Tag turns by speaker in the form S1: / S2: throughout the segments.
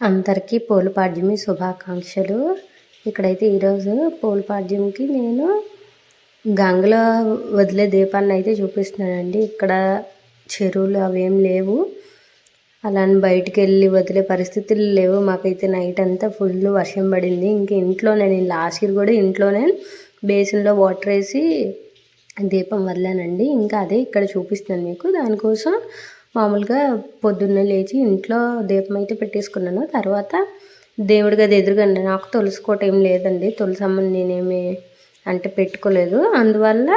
S1: అందరికీ పోలపాడ్యమి శుభాకాంక్షలు. ఇక్కడైతే ఈరోజు పోలపాడ్యంకి నేను గంగలో వదిలే దీపాన్ని అయితే చూపిస్తున్నానండి. ఇక్కడ చెరువులు అవేం లేవు. అలానే బయటికి వెళ్ళి వదిలే పరిస్థితులు లేవు. మాకైతే నైట్ అంతా ఫుల్ వర్షం పడింది. ఇంక ఇంట్లోనే నేను లాస్ట్ ఇయర్ కూడా ఇంట్లోనే బేసిన్లో వాటర్ వేసి దీపం వదిలానండి. ఇంకా అదే ఇక్కడ చూపిస్తున్నాను మీకు. దానికోసం మామూలుగా పొద్దున్నే లేచి ఇంట్లో దీపం అయితే పెట్టేసుకున్నాను. తర్వాత దేవుడి గది ఎదురుగండి నాకు తులసుకోట ఏం లేదండి. తులసమ్మని నేనేమి అంటే పెట్టుకోలేదు. అందువల్ల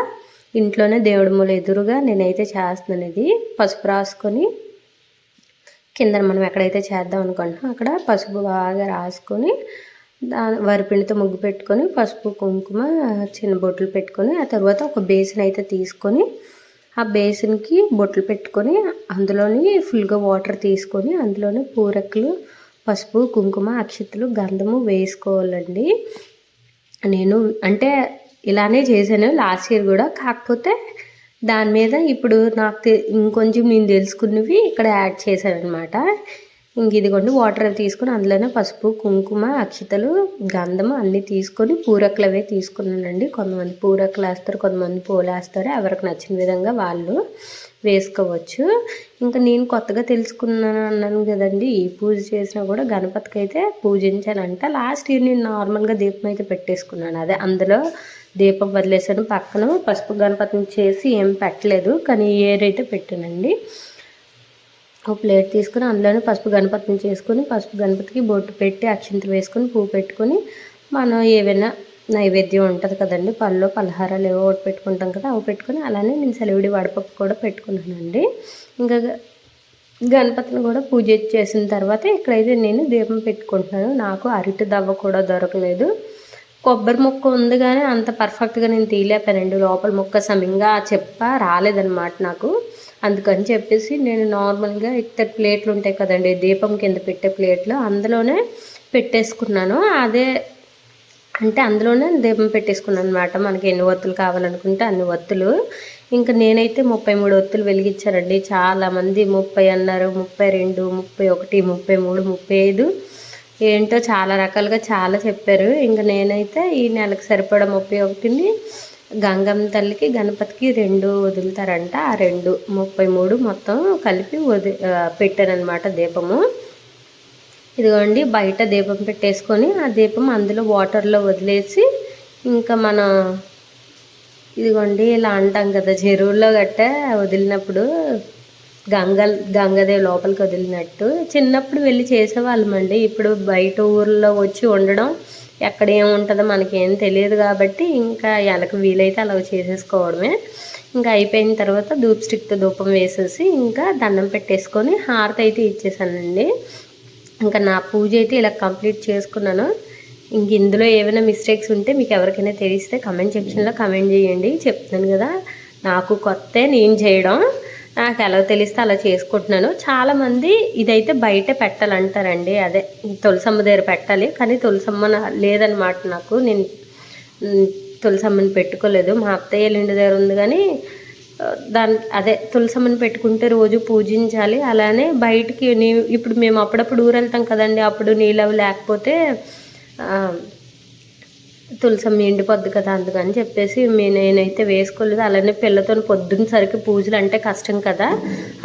S1: ఇంట్లోనే దేవుడి మూల ఎదురుగా నేనైతే చేస్తున్నాను ఇది. పసుపు రాసుకొని కింద మనం ఎక్కడైతే చేద్దాం అనుకుంటున్నాం అక్కడ పసుపు బాగా రాసుకొని దాని వరిపిండితో ముగ్గు పెట్టుకొని పసుపు కుంకుమ చిన్న బొట్లు పెట్టుకొని ఆ తర్వాత ఒక బేసిన్ అయితే తీసుకొని ఆ బేసిన్కి బొట్లు పెట్టుకొని అందులోని ఫుల్గా వాటర్ తీసుకొని అందులోని పూరకులు పసుపు కుంకుమ అక్షతులు గంధము వేసుకోవాలండి. నేను అంటే ఇలానే చేశాను లాస్ట్ ఇయర్ కూడా. కాకపోతే దాని మీద ఇప్పుడు నాకు ఇంకొంచెం నేను తెలుసుకున్నవి ఇక్కడ యాడ్ చేశాను అనమాట ఇంక ఇదిగోండి వాటర్ తీసుకొని అందులోనే పసుపు కుంకుమ అక్షితలు గంధము అన్నీ తీసుకొని పూరకులు అవే తీసుకున్నానండి. కొంతమంది పూరకులు వేస్తారు కొంతమంది పూలు వేస్తారు. ఎవరికి నచ్చిన విధంగా వాళ్ళు వేసుకోవచ్చు. ఇంకా నేను కొత్తగా తెలుసుకున్నాను అన్నాను కదండి ఈ పూజ చేసినా కూడా గణపతికి అయితే పూజించానంట. లాస్ట్ ఇయర్ నేను నార్మల్గా దీపం అయితే పెట్టేసుకున్నాను. అదే అందులో దీపం వదిలేసాను పక్కన పసుపు గణపతిని చేసి ఏం పెట్టలేదు కానీ ఏర్ అయితే పెట్టానండి. ఒక ప్లేట్ తీసుకొని అందులోనే పసుపు గణపతిని చేసుకొని పసుపు గణపతికి బొట్టు పెట్టి అక్షింతలు వేసుకొని పువ్వు పెట్టుకొని మనం ఏవైనా నైవేద్యం ఉంటుంది కదండి పళ్ళు పలహారాలు ఏవో ఒకటి పెట్టుకుంటాం కదా అవి పెట్టుకొని అలానే నేను సెలవుడి వడపప్పు కూడా పెట్టుకున్నానండి. ఇంకా గణపతిని కూడా పూజ చేసిన తర్వాత ఇక్కడైతే నేను దీపం పెట్టుకుంటున్నాను. నాకు అరటి దవ్వ కూడా దొరకలేదు. కొబ్బరి ముక్క ఉంది కానీ అంత పర్ఫెక్ట్గా నేను తీయలేపానండి లోపల ముక్క సమంగా చెప్ప రాలేదన్నమాట నాకు. అందుకని చెప్పేసి నేను నార్మల్గా ఇత్తడి ప్లేట్లు ఉంటాయి కదండి దీపం కింద పెట్టే ప్లేట్లు అందులోనే పెట్టేసుకున్నాను. అదే అంటే అందులోనే దీపం పెట్టేసుకున్నాను అనమాట మనకి ఎన్ని ఒత్తులు కావాలనుకుంటే అన్ని ఒత్తులు. ఇంకా నేనైతే ముప్పై మూడు ఒత్తులు వెలిగించానండి. చాలామంది ముప్పై అన్నారు ముప్పై రెండు ముప్పై ఒకటి ముప్పై మూడు ముప్పై ఐదు ఏంటో చాలా రకాలుగా చాలా చెప్పారు. ఇంకా నేనైతే ఈ నెలకు సరిపడా ముప్పై ఒకటిని గంగమ్మ తల్లికి గణపతికి రెండు వదులుతారంట. ఆ రెండు ముప్పై మూడు మొత్తం కలిపి వది పెట్టారనమాట దీపము. ఇదిగోండి బయట దీపం పెట్టేసుకొని ఆ దీపం అందులో వాటర్లో వదిలేసి ఇంకా మన ఇదిగోండి ఇలా అంటాం కదా చెరువుల్లో గట్ట వదిలినప్పుడు గంగ గంగదేవి లోపలికి వదిలినట్టు. చిన్నప్పుడు వెళ్ళి చేసేవాళ్ళమండి. ఇప్పుడు బయట ఊర్లో వచ్చి ఉండడం ఎక్కడ ఏముంటుందో మనకేం తెలియదు కాబట్టి ఇంకా ఎలాగ వీలైతే అలా చేసేసుకోవడమే. ఇంకా అయిపోయిన తర్వాత ధూప్ స్టిక్తో ధూపం వేసేసి ఇంకా దండం పెట్టేసుకొని హారతి అయితే ఇచ్చేసానండి. ఇంకా నా పూజ అయితే ఇలా కంప్లీట్ చేసుకున్నాను. ఇంక ఇందులో ఏమైనా మిస్టేక్స్ ఉంటే మీకు ఎవరికైనా తెలిస్తే కమెంట్ సెక్షన్లో కమెంట్ చేయండి. చెప్తాను కదా నాకు కొత్త నేను చేయడం. నాకు ఎలా తెలిస్తే అలా చేసుకుంటున్నాను. చాలామంది ఇదైతే బయట పెట్టాలంటారండి. అదే తులసమ్మ దగ్గర పెట్టాలి. కానీ తులసమ్మ లేదనమాట నాకు. నేను తులసమ్మని పెట్టుకోలేదు. మా అత్తయ్య ఇంటి దగ్గర ఉంది కానీ దాని అదే తులసమ్మని పెట్టుకుంటే రోజు పూజించాలి. అలానే బయటికి నీ ఇప్పుడు మేము అప్పుడప్పుడు ఊరు వెళ్తాం కదండి. అప్పుడు నీళ్ళు అవి లేకపోతే తులసమ్మ ఎండిపోద్ది కదా అందుకని చెప్పేసి నేనైతే వేసుకోలేదు. అలానే పిల్లతో పొద్దున్న సరికి పూజలు అంటే కష్టం కదా.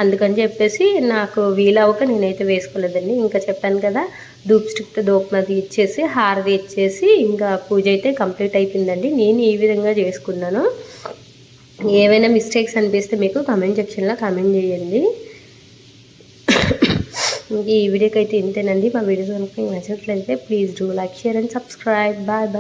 S1: అందుకని చెప్పేసి నాకు వీలవక నేనైతే వేసుకోలేదండి. ఇంకా చెప్పాను కదా ధూప్ స్టిక్తో దూపమది ఇచ్చేసి హారది ఇచ్చేసి ఇంకా పూజ అయితే కంప్లీట్ అయిపోయిందండి. నేను ఈ విధంగా చేసుకున్నాను. ఏవైనా మిస్టేక్స్ అనిపిస్తే మీకు కమెంట్ సెక్షన్లో కమెంట్ చేయండి. ఈ వీడియోకి అయితే ఇంతేనండి. మా వీడియోస్ కనుక నచ్చినట్లయితే please do like share and subscribe. Bye bye.